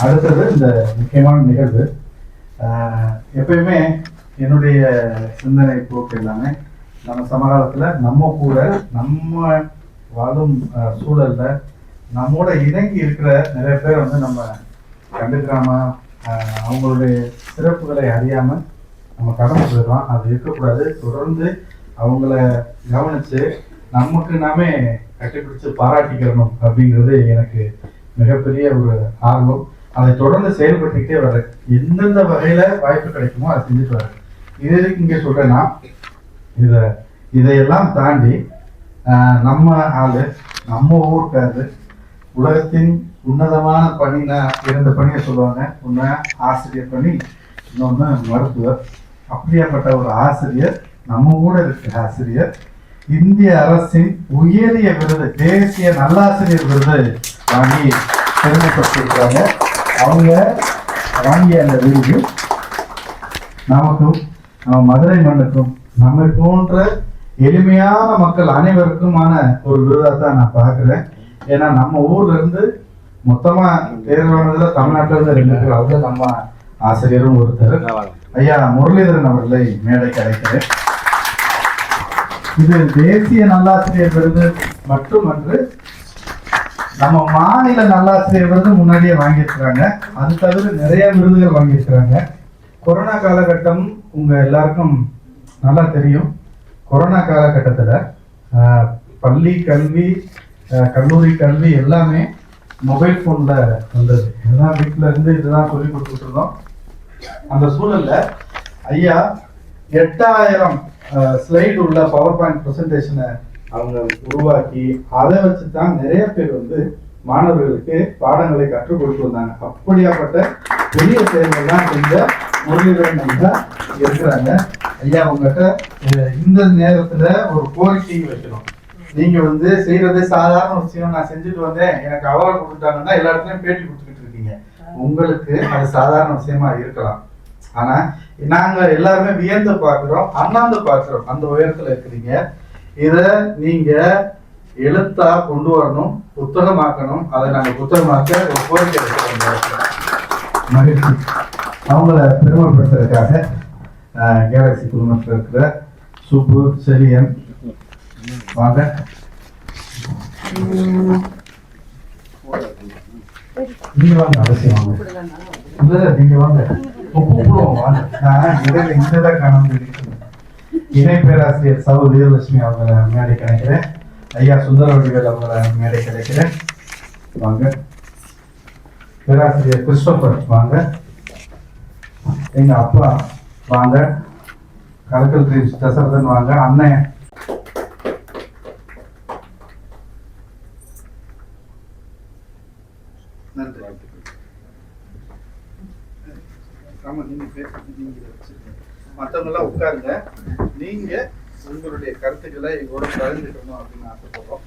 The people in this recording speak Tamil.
அடுத்தது இந்த முக்கியமான நிகழ்வு. ஆஹ் எப்பயுமே என்னுடைய சிந்தனை போக்கு எல்லாமே நம்ம சமகாலத்துல நம்ம கூட நம்ம வாழும் சூழலில் சூழல்ல நம்மோட இணங்கி இருக்கிற நிறைய பேர் வந்து நம்ம கண்டுக்காம ஆஹ் அவங்களுடைய சிறப்புகளை அறியாம நம்ம கடந்து போயிடலாம் அது இருக்கக்கூடாது. தொடர்ந்து அவங்கள கவனிச்சு நமக்கு நாமே கட்டிப்பிடிச்சு பாராட்டிக்கிறணும் அப்படிங்கிறது எனக்கு மிகப்பெரிய ஒரு ஆர்வம். அதை தொடர்ந்து செயல்பட்டுக்கிட்டே வர்றேன் எந்தெந்த வகையில வாய்ப்பு கிடைக்குமோ அதை செஞ்சுட்டு வரேன் இது எதுக்கு இங்க சொல்றேன்னா இதை இதையெல்லாம் தாண்டி ஆஹ், நம்ம ஆளு நம்ம ஊருக்காரு உலகத்தின் உன்னதமான பணினா இரண்டு பணியை சொல்லுவாங்க. ஒன்று ஆசிரியர் பணி இன்னொன்று மருத்துவர். அப்படியாப்பட்ட ஒரு ஆசிரியர் நம்ம கூட இருக்கிற ஆசிரியர். இந்திய அரசின் உயரிய விருது தேசிய நல்லாசிரியர் விருது வாங்கி பெருமைப்பட்டிருக்கிறாங்க. அவங்க வாங்கிய அந்த விருது நமக்கும் நம்ம மதுரை மண்ணுக்கும் நம்மை போன்ற எளிமையான மக்கள் அனைவருக்குமான ஒரு விருதா தான் நான் பார்க்குறேன். ஏன்னா நம்ம ஊர்ல இருந்து மொத்தமா தேர்வானதுல தமிழ்நாட்டில் இருந்து ரெண்டு பேர் அதுல நம்ம ஆசிரியரும் ஒருத்தர். ஐயா முரளிதரன் அவர்களை மேடைக்கு அழைக்கிறேன். இது தேசிய நல்லாசிரியர் விருது மட்டுமன்று நம்ம மாநில நல்லாசிரியர் விருது முன்னாடியே வாங்கியிருக்கிறாங்க. அது தவிர நிறைய விருதுகள் வாங்கியிருக்கிறாங்க. கொரோனா காலகட்டம் உங்க எல்லாருக்கும் நல்லா தெரியும். கொரோனா காலகட்டத்தில் பள்ளி கல்வி கல்லூரி கல்வி எல்லாமே மொபைல் ஃபோனில் வந்தது. எல்லாம் வீட்டில் இருந்து இதுதான் சொல்லி கொடுத்துட்ருந்தோம். அந்த சூழலில் ஐயா எட்டாயிரம் ஸ்லைடு உள்ள பவர் பாயிண்ட் ப்ரெசன்டேஷனை அவங்க உருவாக்கி அதை வச்சு தான் நிறைய பேர் வந்து மாணவர்களுக்கு பாடங்களை கற்றுக் கொடுத்து வந்தாங்க. அப்படியாப்பட்ட பெரிய செயல்கள்லாம் செஞ்ச முரளிதரன் ஐயா இருக்கிறாங்க ஐயா உங்ககிட்ட இந்த நேரத்துல ஒரு கோரிக்கை வைக்கணும். நீங்க வந்து செய்யறதே சாதாரண விஷயம். நான் செஞ்சுட்டு வந்தேன். எனக்கு அவார்டு கொடுத்துட்டாங்கன்னா எல்லா இடத்துலயும் பேட்டி கொடுத்துக்கிட்டு இருக்கீங்க. உங்களுக்கு அது சாதாரண விஷயமா இருக்கலாம். ஆனா நாங்க எல்லாருமே வியந்து பாக்குறோம் அண்ணாந்து பாக்குறோம் அந்த உயரத்துல இருக்கிறீங்க. இதை நீங்க எழுத்தா கொண்டு வரணும் புத்தகமாக்கணும். அதை நாங்க புத்தகமாக்க ஒரு கோரிக்கை மகிழ்ச்சி அவங்கள பெருமைப்படுத்துறதுக்காக கேலக்சி குழுமத்தில் இருக்கிற சுப்பு செலியன். வாங்க. நீங்க வாங்க அவசியம் வாங்க. இல்ல நீங்க வாங்க. கூப்பிடுவோம் வாங்க. நான் இடையில இங்கதான் காணாம இணை பேராசிரியர் சவு வீரலட்சுமி அவங்கள மேடை கிடைக்கிறேன் ஐயா சுந்தர வடிவேல் அவங்கள மேடை கிடைக்கிறேன் வாங்க. பேராசிரியர் கிறிஸ்டோபர் வாங்க. எங்க அப்பா வாங்க. கலக்கல் ட்ரீம்ஸ் தசரதன் வாங்க. அண்ணன். நன்றி. ஆமா நீங்க பேசுறது நீங்க வச்சுருங்க மற்றவங்க எல்லாம் உட்காருங்க. நீங்க உங்களுடைய கருத்துக்களை எங்களோட பகிர்ந்துக்கணும் அப்படின்னு ஆசைப்படுறோம்.